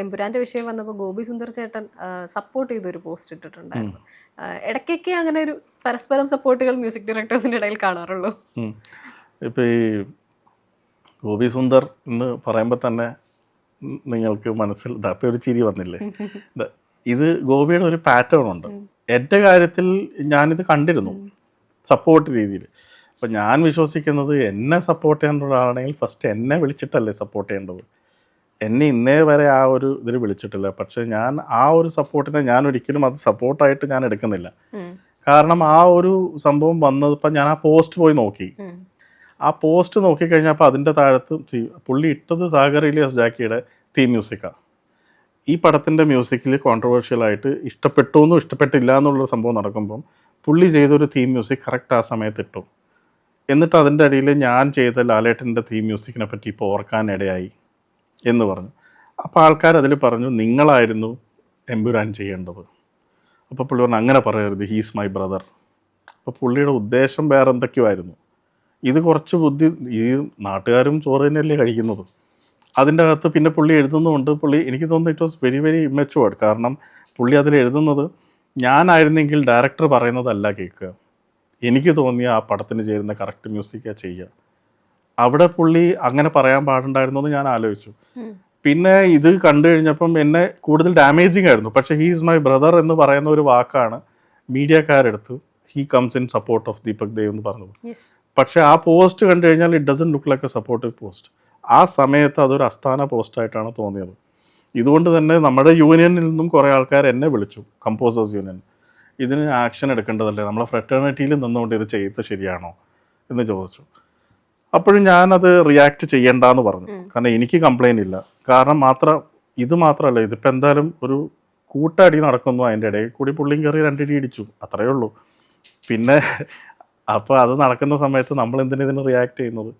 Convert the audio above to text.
എമ്പുരാന്റെ വിഷയം വന്നപ്പോൾ ഗോപി സുന്ദർ ചേട്ടൻ സപ്പോർട്ട് ചെയ്ത ഒരു പോസ്റ്റ് ഇട്ടിട്ടുണ്ടായിരുന്നു. ഇടയ്ക്കൊക്കെ അങ്ങനെ ഒരു പരസ്പരം സപ്പോർട്ടുകൾ മ്യൂസിക് ഡയറക്ടേഴ്സിന്റെ ഇടയിൽ കാണാറുള്ളൂ. ഇപ്പൊ ഈ ഗോപി സുന്ദർ എന്ന് പറയുമ്പോൾ തന്നെ നിങ്ങൾക്ക് മനസ്സിൽ ഒരു ചിരി വന്നില്ലേ? ഇത് ഗോപിയുടെ ഒരു പാറ്റേൺ ഉണ്ട്. എന്റെ കാര്യത്തിൽ ഞാനിത് കണ്ടിരുന്നു സപ്പോർട്ട് രീതിയിൽ. അപ്പം ഞാൻ വിശ്വസിക്കുന്നത് എന്നെ സപ്പോർട്ട് ചെയ്യേണ്ട ഒരാളാണെങ്കിൽ ഫസ്റ്റ് എന്നെ വിളിച്ചിട്ടല്ലേ സപ്പോർട്ട് ചെയ്യേണ്ടത്. എന്നെ ഇന്നേ വരെ ആ ഒരു ഇതിൽ വിളിച്ചിട്ടില്ല. പക്ഷെ ഞാൻ ആ ഒരു സപ്പോർട്ടിനെ ഞാൻ ഒരിക്കലും അത് സപ്പോർട്ടായിട്ട് ഞാൻ എടുക്കുന്നില്ല. കാരണം ആ ഒരു സംഭവം വന്നപ്പോൾ ഞാൻ ആ പോസ്റ്റ് പോയി നോക്കി. ആ പോസ്റ്റ് നോക്കിക്കഴിഞ്ഞപ്പോൾ അതിന്റെ താഴത്ത് പുള്ളി ഇട്ടത് സാഗർ ഇലിയസ് ജാക്കിയുടെ തീം മ്യൂസിക്കാണ് ഈ പടത്തിന്റെ മ്യൂസിക്കിൽ കോൺട്രവേഴ്ഷ്യലായിട്ട് ഇഷ്ടപ്പെട്ടു എന്നും ഇഷ്ടപ്പെട്ടില്ല എന്നുള്ളൊരു സംഭവം നടക്കുമ്പം പുള്ളി ചെയ്തൊരു തീം മ്യൂസിക് കറക്റ്റ് ആ സമയത്ത് ഇട്ടു. എന്നിട്ട് അതിന്റെ അടിയിൽ ഞാൻ ചെയ്ത ലാലേട്ടന്റെ തീം മ്യൂസിക്കിനെ പറ്റി ഇപ്പോൾ ഓർക്കാനിടയായി എന്ന് പറഞ്ഞു. അപ്പോൾ ആൾക്കാർ അതിൽ പറഞ്ഞു നിങ്ങളായിരുന്നു എമ്പുരാൻ ചെയ്യേണ്ടത്. അപ്പോൾ പുള്ളി പറഞ്ഞു അങ്ങനെ പറയരുത് ഹീസ് മൈ ബ്രദർ അപ്പോൾ പുള്ളിയുടെ ഉദ്ദേശം വേറെ എന്തൊക്കെയോ ആയിരുന്നു ഇത് കുറച്ച് ബുദ്ധി ഈ നാട്ടുകാരും ചോറ് തന്നെയല്ലേ കഴിക്കുന്നത്? അതിന്റെ അകത്ത് പിന്നെ പുള്ളി എഴുതുന്നുമുണ്ട്. പുള്ളി എനിക്ക് തോന്നുന്നു it was very very immatured കാരണം പുള്ളി അതിൽ എഴുതുന്നത് ഞാനായിരുന്നെങ്കിൽ ഡയറക്ടർ പറയുന്നതല്ല കേൾക്കുക. എനിക്ക് തോന്നിയ ആ പടത്തിന് ചേരുന്ന കറക്റ്റ് മ്യൂസിക്കാണ് ചെയ്യുക. അവിടെ പുള്ളി അങ്ങനെ പറയാൻ പാടുണ്ടായിരുന്നു എന്ന് ഞാൻ ആലോചിച്ചു. പിന്നെ ഇത് കണ്ടു കഴിഞ്ഞപ്പം എന്നെ കൂടുതൽ ഡാമേജിങ് ആയിരുന്നു. പക്ഷെ ഹീ ഈസ് മൈ ബ്രദർ എന്ന് പറയുന്ന ഒരു വാക്കാണ് മീഡിയക്കാരെടുത്ത് he comes in support of Deepak Dev എന്ന് പറഞ്ഞത്. പക്ഷെ പക്ഷേ ആ പോസ്റ്റ് കണ്ടു കഴിഞ്ഞാൽ it doesn't look like a supportive post ആ സമയത്ത് അതൊരു അസ്ഥാന പോസ്റ്റായിട്ടാണ് തോന്നിയത്. ഇതുകൊണ്ട് തന്നെ നമ്മുടെ യൂണിയനിൽ നിന്നും കുറേ ആൾക്കാർ എന്നെ വിളിച്ചു കമ്പോസേഴ്സ് യൂണിയൻ ഇതിന് ആക്ഷൻ എടുക്കേണ്ടതല്ലേ? നമ്മളെ ഫ്രറ്റേണിറ്റിയിൽ നിന്നുകൊണ്ട് ഇത് ചെയ്ത് ശരിയാണോ എന്ന് ചോദിച്ചു. അപ്പോഴും ഞാനത് റിയാക്ട് ചെയ്യണ്ടെന്ന് പറഞ്ഞു. കാരണം എനിക്ക് കംപ്ലൈന്റ് ഇല്ല. കാരണം മാത്രം ഇത് മാത്രമല്ല ഇതിപ്പോൾ എന്തായാലും ഒരു കൂട്ടടി നടക്കുന്നു അതിന്റെ ഇടയിൽ. കൂടി പുള്ളിയും കയറി രണ്ടിടി ഇടിച്ചു. അത്രയേ ഉള്ളൂ. പിന്നെ അപ്പോൾ അത് നടക്കുന്ന സമയത്ത് നമ്മൾ എന്തിനു ഇതിന് റിയാക്ട് ചെയ്യുന്നത്?